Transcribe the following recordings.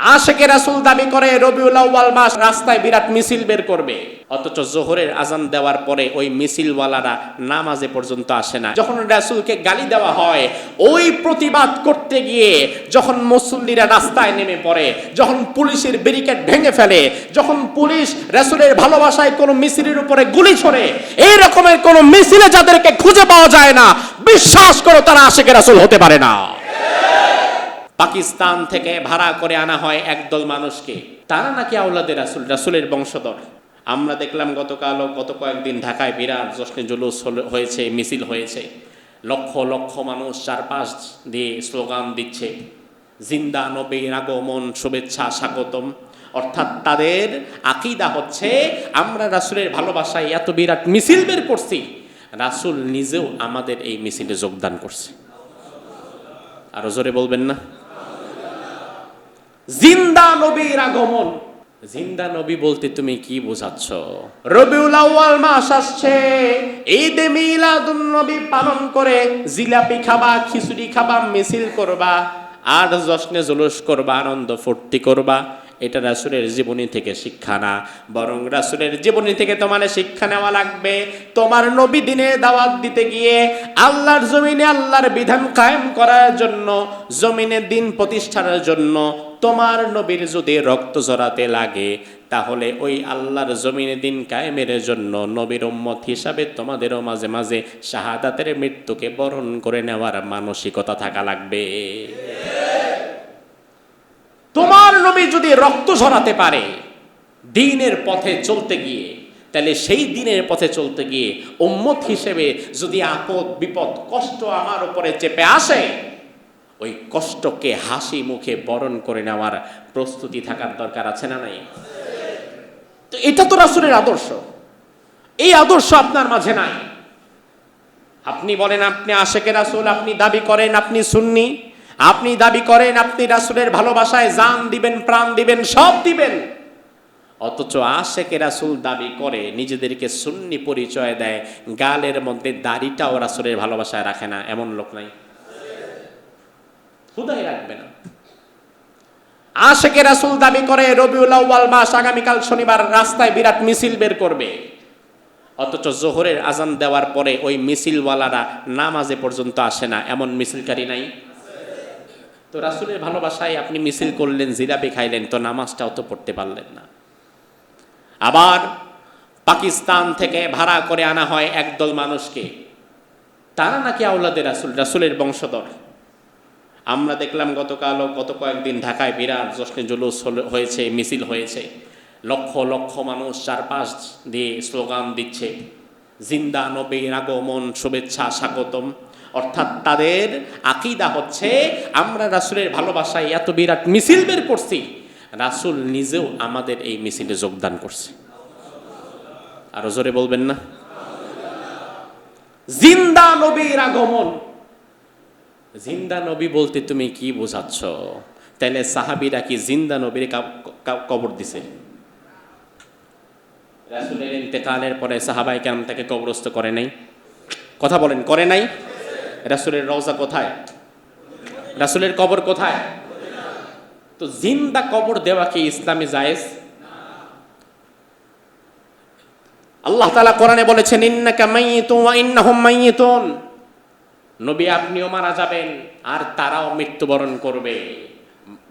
আশেকে রাসুল দাবি করে, রবিউল আউ্বাল মাস রাস্তায় বিরাট মিছিল বের করবে। অথচ জোহরের আজান দেওয়ার পরে ওই মিছিলওয়ালারা নামাজে পর্যন্ত আসে না। যখন রাসুলকে গালি দেওয়া হয়, ওই প্রতিবাদ করতে গিয়ে যখন মুসল্লিরা রাস্তায় নেমে পড়ে, যখন পুলিশের ব্যারিকেড ভেঙে ফেলে, যখন পুলিশ রাসুলের ভালোবাসায় কোনো মিছিলের উপরে গুলি ছড়ে, এই রকমের কোনো মিছিলে যাদেরকে খুঁজে পাওয়া যায় না, বিশ্বাস করো তারা আশেকে রাসুল হতে পারে না। পাকিস্তান থেকে ভাড়া করে আনা হয় একদল মানুষকে। তারা নাকি আউলাদের রাসুল, রাসুলের বংশধর। আমরা দেখলাম গতকাল গত কয়েকদিন ঢাকায় বিরাট জশ্নে জুলুস হয়েছে, মিছিল হয়েছে। লক্ষ লক্ষ মানুষ চারপাশ দিয়ে স্লোগান দিচ্ছে, জিন্দা নবীর আগমন, শুভেচ্ছা, স্বাগতম। অর্থাৎ তাদের আকিদা হচ্ছে, আমরা রাসুলের ভালোবাসায় এত বিরাট মিছিল বের করছি। রাসুল নিজেও আমাদের এই মিছিলে যোগদান করছে। আরও জোরে বলবেন না? জিন্দা নবীর আগমন। জিন্দা নবী বলতে তুমি কি বোঝাচ্ছ? রবিউল আউয়াল মাস আসছে। ঈদ মিলাদুন নবী পালন করে জিলাপি খাবা খিচুড়ি খাবা মিছিল করবা আর জশ্নে জুলুস করবা আনন্দ ফুর্তি করবা। এটা রাসুলের জীবনী থেকে শিক্ষা না বরং রাসুলের জীবনী থেকে তোমার শিক্ষা নেওয়া লাগবে। তোমার নবী দিনে দাওয়াত দিতে গিয়ে আল্লাহর জমিনে আল্লাহর বিধান কায়েম করার জন্য জমিনে দিন প্রতিষ্ঠার জন্য তোমার নবীর যদি রক্ত জড়াতে লাগে, তাহলে ওই আল্লাহর জমিনে দিন কায়েমের জন্য নবীর উম্মত হিসাবে তোমাদেরও মাঝে মাঝে শাহাদাতের মৃত্যুকে বরণ করে নেওয়ার মানসিকতা থাকা লাগবে। তোমার নবী যদি রক্ত ঝরাতে পারে, দিনের পথে চলতে গিয়ে, তাহলে সেই দিনের পথে চলতে গিয়ে উম্মত হিসেবে যদি আপদ বিপদ কষ্ট আমার উপরে চেপে আসে ওই কষ্টকে হাসি মুখে বরণ করে নেওয়ার প্রস্তুতি থাকার দরকার আছে না নাই? তো এটা তো রাসুলের আদর্শ। এই আদর্শ আপনার মাঝে নাই। আপনি বলেন, আপনি আশেকে রাসুল, আপনি দাবি করেন, আপনি সুন্নি। আপনি দাবি করেন, আপনি রাসুলের ভালোবাসায় জান দিবেন, প্রাণ দিবেন, সব দিবেন। অথচ আশেকে রাসুল দাবি করে, নিজেদেরকে সুন্নি পরিচয় দেয়, গালের মধ্যে দাড়িটাও রাসুলের ভালোবাসায় রাখে না, এমন লোক নাই। হুদাই রাখবে না। আশেকে রাসুল দাবি করে, রবিউল আউ্বাল মাস আগামীকাল শনিবার রাস্তায় বিরাট মিছিল বের করবে। অথচ জোহরের আজান দেওয়ার পরে ওই মিছিলওয়ালারা নামাজে পর্যন্ত আসে না। এমন মিছিলকারী নাই। তো রাসুলের ভালোবাসায় আপনি মিছিল করলেন, জিলাপি খাইলেন, তো নামাজটাও তো পড়তে পারলেন না। আবার পাকিস্তান থেকে ভাড়া করে আনা হয় একদল মানুষকে। তারা নাকি আউলাদের রাসুল, রাসুলের বংশধর। আমরা দেখলাম গতকাল গত কয়েকদিন ঢাকায় বিরাট জশ্নে জুলুস হয়েছে, মিছিল হয়েছে। লক্ষ লক্ষ মানুষ চারপাশ দিয়ে স্লোগান দিচ্ছে, জিন্দা নবীর আগমন, শুভেচ্ছা, স্বাগতম। অর্থাৎ তাদের আকিদা হচ্ছে, আমরা রাসুলের ভালোবাসায় এত বিরাট মিছিল বের করছি, রাসুল নিজেও আমাদের এই মিছিলে যোগদান করছে। আরও জোরে বলবেন না? জিন্দা নবীর আগমন জিন্দা নবী বলতে তুমি কি বোঝাচ্ছ? তাহলে সাহাবিরা কি জিন্দা নবীর কবর দিছে? রাসুলের ইন্তেকালের পরে সাহাবাই কেমন তাকে কবরস্থ করে নাই। কথা বলেন, করে নাই? রাসুলের রওজা কোথায়? রাসুলের কবর কোথায়? তো জিন্দা কবর দেওয়া কি ইসলামে জায়েজ? আল্লাহ তালা কোরআনে বলেছেন, ইন্নাকা মাইয়িতুন ওয়া ইন্নাহুম মাইয়িতুন নবী আপনিও মারা যাবেন আর তারাও মৃত্যুবরণ করবে।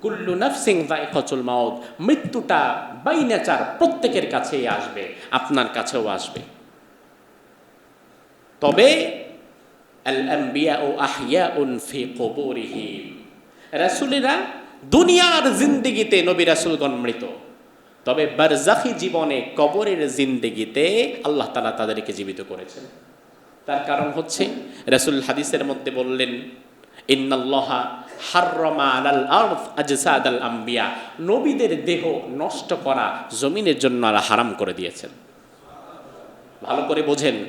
কুল্লু নাফসিং যায়কাতুল মাউত, মৃত্যুটা বাই নেচার প্রত্যেকের কাছেই আসবে, আপনার কাছেও আসবে। তবে রাসূলেরা দুনিয়ার জিন্দেগিতে নবী রাসূলগণ মৃত। তবে বারজাখি জীবনে কবরের জিন্দেগিতে আল্লাহ তাআলা তাদেরকে জীবিত করেছেন। তার কারণ হচ্ছে রাসূল হাদিসের মধ্যে বললেন, ইন্নাল্লাহা হাররামা আলাল আরদ আজসাদাল আম্বিয়া। নবীদের দেহ নষ্ট করা জমিনের জন্য আল্লাহ হারাম করে দিয়েছেন। ভালো করে বোঝেন,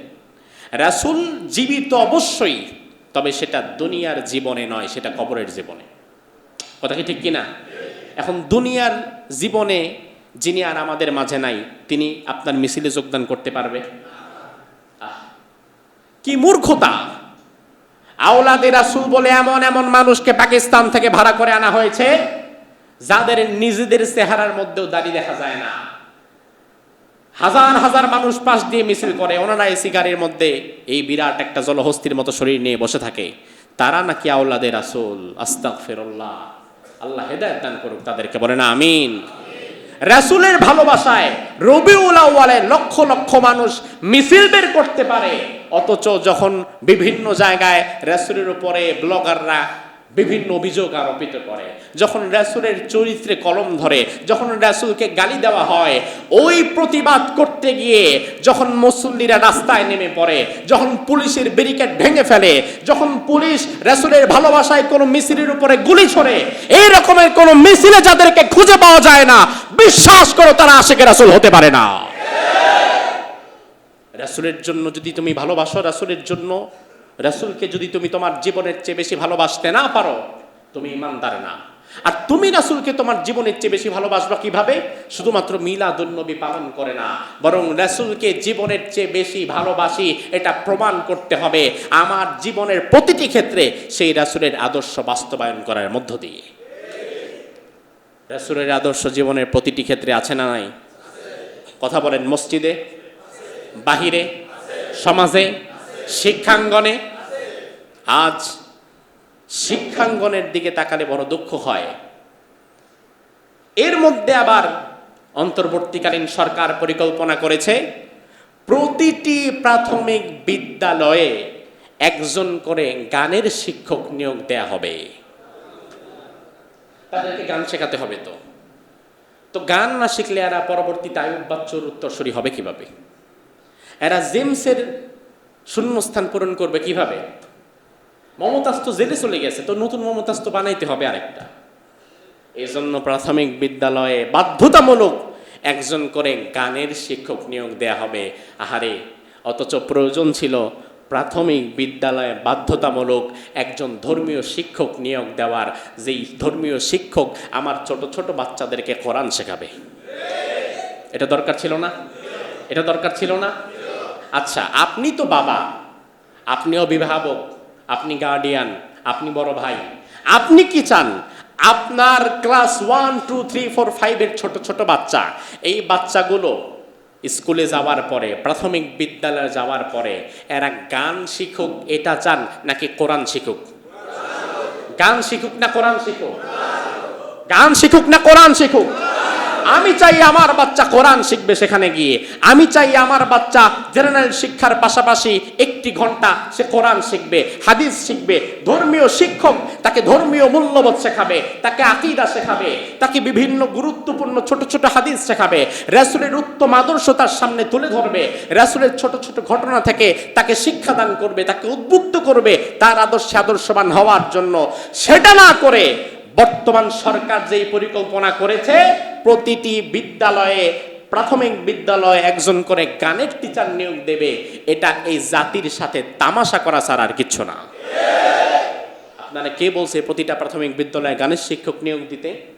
রাসূল জীবিত অবশ্যই, তবে সেটা দুনিয়ার জীবনে নয়, সেটা কবরের জীবনে। কথা কি ঠিক কিনা? এখন দুনিয়ার জীবনে যিনি আর আমাদের মাঝে নাই, তিনি আপনার মিছিলে যোগদান করতে পারবে? কি মূর্খতা? আওলাদে রাসুল বলে এমন এমন মানুষকে পাকিস্তান থেকে ভাড়া করে আনা হয়েছে, যাদের নিজেদের চেহারার মধ্যেও দাড়ি দেখা যায় না। হাজার হাজার মানুষ পাশ দিয়ে মিছিল করে, ওনারা এসি গাড়ির মধ্যে এই বিরাট একটা জলহস্তির মতো শরীর নিয়ে বসে থাকে। তারা নাকি আউলাদের আসল আস্তাক ফেরল্লাহ আল্লাহ হেদায়ত দান করুক তাদেরকে বলে না আমিন। রাসুলের ভালোবাসায় রবিউল আউয়ালে লক্ষ লক্ষ মানুষ মিছিল বের করতে পারে। অথচ যখন বিভিন্ন জায়গায় রাসুলের উপরে ব্লগাররা বিভিন্ন অভিযোগ আরোপিত করে, যখন রাসুলের চরিত্রে কলম ধরে, যখন রাসুলকে গালি দেওয়া হয়, ওই প্রতিবাদ করতে গিয়ে যখন মুসল্লিরা রাস্তায় নেমে পড়ে, যখন পুলিশের ব্যারিকেড ভেঙে ফেলে, যখন পুলিশ রাসুলের ভালোবাসায় কোনো মিছিলের উপরে গুলি ছড়ে, এই রকমের কোনো মিছিলে যাদেরকে খুঁজে পাওয়া যায় না, বিশ্বাস করো তারা আশেকে রাসুল হতে পারে না। রাসুলের জন্য যদি তুমি ভালোবাসো, রাসুলের জন্য, রাসুলকে যদি তুমি তোমার জীবনের চেয়ে বেশি ভালোবাসতে না পারো, তুমি ইমানদার না। আর তুমি রাসুলকে তোমার জীবনের চেয়ে বেশি ভালোবাসবা কীভাবে? শুধুমাত্র মিলাদুন্নবী পালন করে না, বরং রাসুলকে জীবনের চেয়ে বেশি ভালোবাসি, এটা প্রমাণ করতে হবে আমার জীবনের প্রতিটি ক্ষেত্রে সেই রাসুলের আদর্শ বাস্তবায়ন করার মধ্য দিয়ে। রাসুলের আদর্শ জীবনের প্রতিটি ক্ষেত্রে আছে না নাই? কথা বলেন মসজিদে। বাহিরে, সমাজে, শিক্ষাঙ্গনে, আজ শিক্ষাঙ্গনের দিকে তাকালে বড় দুঃখ হয়। এর মধ্যে আবার অন্তর্বর্তীকালীন সরকার পরিকল্পনা করেছে, প্রতিটি প্রাথমিক বিদ্যালয়ে একজন করে গানের শিক্ষক নিয়োগ দেয়া হবে। তাদেরকে গান শেখাতে হবে তো। তো গান না শিখলে এরা পরবর্তীতে আয়ুব বাচ্চুর উত্তরসূরি হবে কীভাবে? এরা জেমসের শূন্যস্থান পূরণ করবে কীভাবে? মমতাজ তো জেলে চলে গেছে, তো নতুন মমতাজ তো বানাইতে হবে আরেকটা। এই জন্য প্রাথমিক বিদ্যালয়ে বাধ্যতামূলক একজন করে গানের শিক্ষক নিয়োগ দেয়া হবে। আহারে, অথচ প্রয়োজন ছিল প্রাথমিক বিদ্যালয়ে বাধ্যতামূলক একজন ধর্মীয় শিক্ষক নিয়োগ দেওয়ার। যেই ধর্মীয় শিক্ষক আমার ছোট ছোট বাচ্চাদেরকে কোরআন শেখাবে। এটা দরকার ছিল না? এটা দরকার ছিল না? আচ্ছা আপনি তো বাবা। আপনি অভিভাবক, আপনি গার্ডিয়ান আপনি বড় ভাই। আপনি কি চান? আপনার class one two three four ফাইভের ছোট ছোট বাচ্চা। এই বাচ্চাগুলো স্কুলে যাওয়ার পরে, প্রাথমিক বিদ্যালয়ে যাওয়ার পরে, এরা গান শিখুক, এটা চান নাকি কোরআন শিখুক? গান শিখুক না কোরআন শিখুক? গান শিখুক না কোরআন শিখুক? আমি চাই আমার বাচ্চা কোরআন শিখবে সেখানে গিয়ে। আমি চাই আমার বাচ্চা জেনারেল শিক্ষার পাশাপাশি একটি ঘণ্টা সে কোরআন শিখবে, হাদিস শিখবে। ধর্মীয় শিক্ষক তাকে ধর্মীয় মূল্যবোধ শেখাবে, তাকে আকিদা শেখাবে, তাকে বিভিন্ন গুরুত্বপূর্ণ ছোট ছোট হাদিস শেখাবে। রাসুলের উত্তম আদর্শ তার সামনে তুলে ধরবে। রাসুলের ছোট ছোট ঘটনা থেকে তাকে শিক্ষাদান করবে, তাকে উদ্বুদ্ধ করবে তার আদর্শে আদর্শবান হওয়ার জন্য। সেটা না করে বর্তমান সরকার যেই পরিকল্পনা করেছে প্রতিটি বিদ্যালয়ে, প্রাথমিক বিদ্যালয়ে একজন করে গানের টিচার নিয়োগ দেবে, এটা এই জাতির সাথে তামাশা করা ছাড়া আর কিচ্ছু না। আপনারা কে বলছে প্রতিটা প্রাথমিক বিদ্যালয়ে গানের শিক্ষক নিয়োগ দিতে?